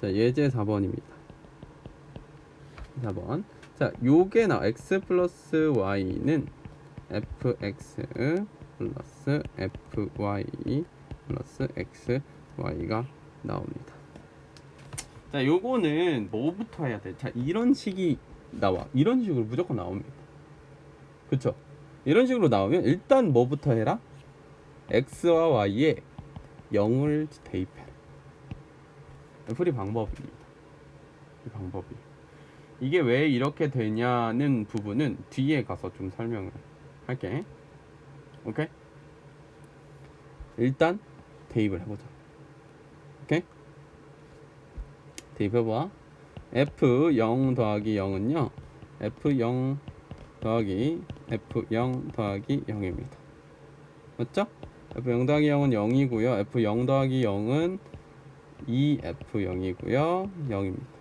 자, 예제 4번입니다. 4번. 자, 요게 나 x 플러스 y는 fx 플러스 fy 플러스 xy가 나옵니다. 자, 요거는 뭐부터 해야 돼? 자, 이런 식이 나와. 이런 식으로 무조건 나옵니다. 그쵸? 이런 식으로 나오면 일단 뭐부터 해라? x와 y에 0을 대입해 라. 풀이 방법입니다. 이 방법이. 이게 왜 이렇게 되냐는 부분은 뒤에 가서 좀 설명을 할게. 오케이? 일단 대입을 해보자. 오케이? 대입해봐. f0 더하기 0은요. f0 더하기 f0 더하기 0입니다. 맞죠? f0 더하기 0은 0이고요. f0 더하기 0은 2f0이고요. 0입니다.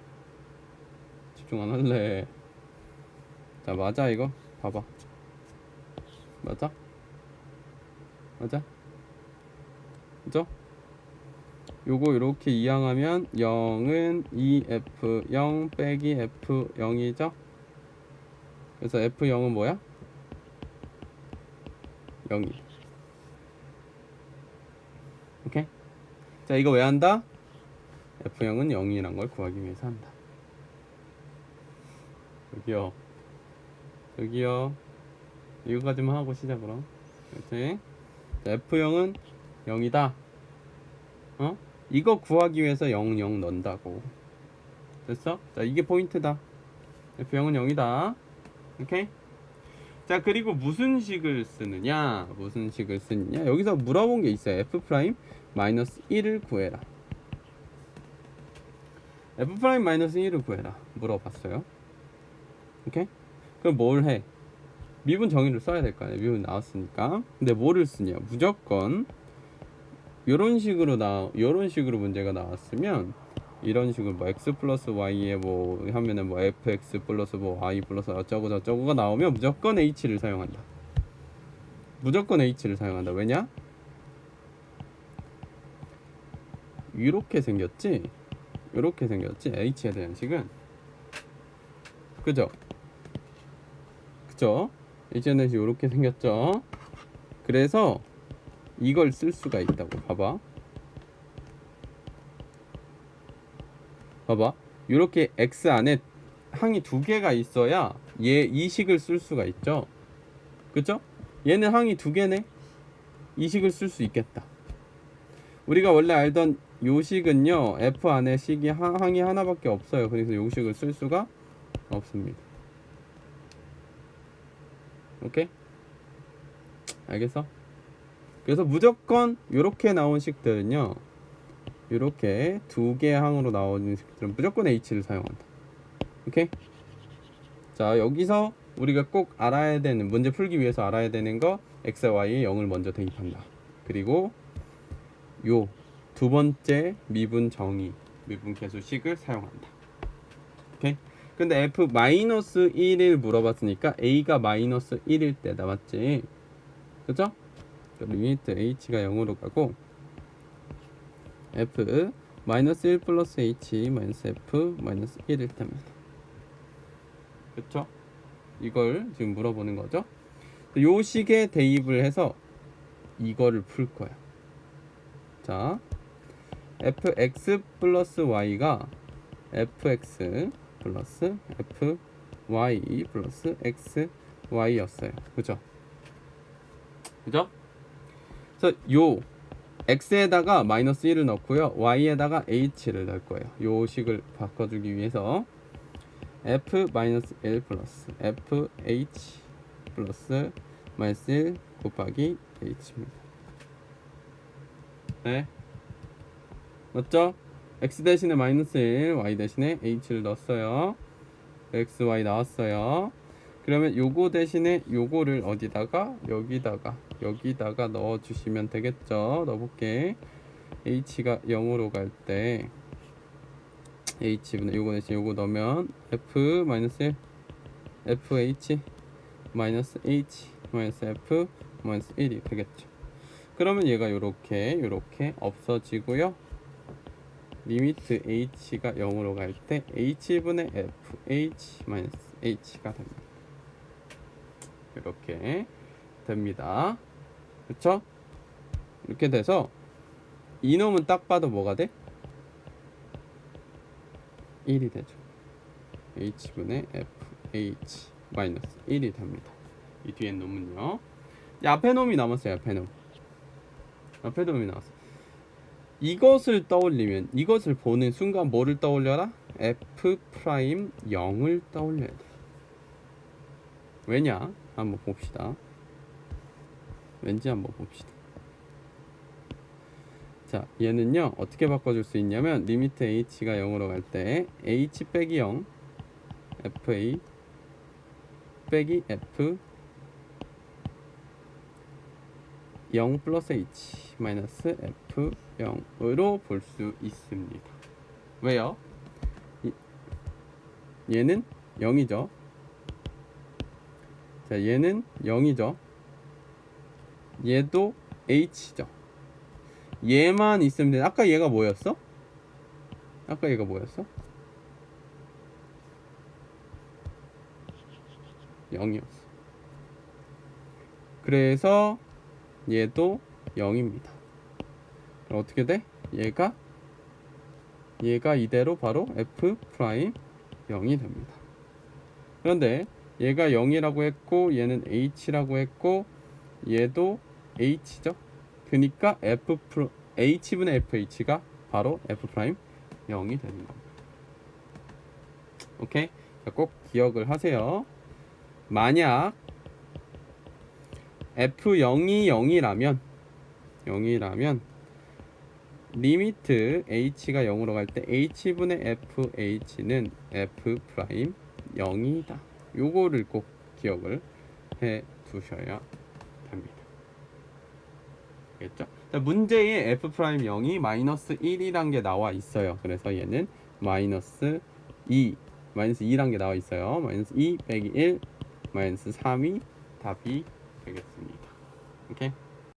집중 안 할래. 자, 맞아 이거. 봐봐. 맞아? 맞아? 그죠? 요거 이렇게 이항하면 0은 2f0 빼기 f0이죠? 그래서 f0은 뭐야? 0이. 오케이? 자, 이거 왜 한다? F0은 0이란 걸 구하기 위해서 한다. 여기요. 여기요. 이거까지만 하고 시작 그럼. 그렇지? 자, F0은 0이다. 어? 이거 구하기 위해서 0, 0 넣는다고. 됐어? 자, 이게 포인트다. F0은 0이다. 오케이? 자, 그리고 무슨 식을 쓰느냐? 무슨 식을 쓰느냐? 여기서 물어본 게 있어요. F 마이너스 1을 구해라. F 프라임 마이너스 1을 구해라. 물어봤어요. 오케이? 그럼 뭘 해? 미분 정의를 써야 될 거 아니야. 미분 나왔으니까. 근데 뭐를 쓰냐? 무조건 요런 식으로 나 요런 식으로 문제가 나왔으면 이런 식으로 뭐 x 플러스 y에 뭐 하면은 뭐 fx 플러스 뭐 y 플러스 어쩌고 저쩌고가 나오면 무조건 h를 사용한다. 무조건 h를 사용한다. 왜냐? 이렇게 생겼지 이렇게 생겼지 h에 대한 식은. 그죠? 그죠? H에 대한 식 이렇게 생겼죠? 그래서 이걸 쓸 수가 있다고. 봐봐. 봐봐. 이렇게 x 안에 항이 두 개가 있어야 얘 이 식을 쓸 수가 있죠? 그죠? 얘는 항이 두 개네. 이 식을 쓸 수 있겠다. 우리가 원래 알던 요식은요 f 안에 식이 하- 항이 하나밖에 없어요. 그래서 요식을 쓸 수가 없습니다. 오케이? 알겠어? 그래서 무조건 이렇게 나온 식들은요 이렇게 두 개 항으로 나오는 식들은 무조건 h를 사용한다. 오케이? 자 여기서 우리가 꼭 알아야 되는 문제 풀기 위해서 알아야 되는 거 x, y에 0을 먼저 대입한다. 그리고 요 두 번째 미분 정의 미분 계수식을 사용한다. 오케이. 근데 f 마이너스 1을 물어봤으니까 a가 마이너스 1일 때다 맞지? 그죠? 그 리미트 h가 0으로 가고 f 마이너스 1 플러스 h 마이너스 f 마이너스 1일 때입니다. 그쵸? 이걸 지금 물어보는 거죠. 요 식에 대입을 해서 이거를 풀 거야. 자, fx 플러스 y가 fx 플러스 fy 플러스 xy였어요. 그죠? 그죠? 그래서 요 x에다가 마이너스 1을 넣고요. y에다가 h를 넣을 거예요. 요 식을 바꿔주기 위해서 f 마이너스 1 플러스 fh 플러스 마이너스 1 곱하기 h입니다. 네. 맞죠? x 대신에 마이너스 1, y 대신에 h를 넣었어요. x, y 나왔어요. 그러면 요거 대신에 요거를 어디다가 여기다가 여기다가 넣어 주시면 되겠죠. 넣어볼게. h가 0으로 갈 때 h분의 요거 대신 요거 넣으면 f 마이너스 1 fh 마이너스 h 마이너스 f 마이너스 1이 되겠죠. 그러면 얘가 요렇게 요렇게 없어지고요. 리미트 h가 0으로 갈 때 h분의 f h 마이너스 h가 됩니다. 이렇게 됩니다. 그렇죠? 이렇게 돼서 이놈은 딱 봐도 뭐가 돼? 1이 되죠. h분의 f h 마이너스 1이 됩니다. 이 뒤에 놈은요. 이제 앞에 놈이 남았어요. 앞에 놈. 앞에 놈이 나왔어. 이것을 떠올리면 이것을 보는 순간 뭐를 떠올려라? f 프라임 0을 떠올려야 돼. 왜냐? 한번 봅시다. 왠지 한번 봅시다. 자, 얘는요 어떻게 바꿔 줄 수 있냐면 리미트 h가 0으로 갈 때 h 빼기 0 fa 빼기 f 0 플러스 h 마이너스 f 0으로 볼 수 있습니다. 왜요? 이- 얘는 0이죠. 자, 얘는 0이죠. 얘도 h죠. 얘만 있으면 돼. 아까 얘가 뭐였어? 아까 얘가 뭐였어? 0이었어. 그래서 얘도 0입니다. 그럼 어떻게 돼? 얘가 얘가 이대로 바로 f 프라임 0이 됩니다. 그런데 얘가 0이라고 했고 얘는 h라고 했고 얘도 h죠. 그러니까 f 프로 h분의 fh가 바로 f 프라임 0이 되는 겁니다. 오케이? 자, 꼭 기억을 하세요. 만약 f0이 0이라면 0이라면 리미트 h가 0으로 갈 때 h분의 fh는 f 프라임 0이다. 요거를 꼭 기억을 해 두셔야 됩니다. 알겠죠? 자, 문제에 f 프라임 0이 마이너스 1이란 게 나와 있어요. 그래서 얘는 마이너스 2 마이너스 2란 게 나와 있어요. 마이너스 2 빼기 1 마이너스 3이 답이 되겠습니다. 오케이?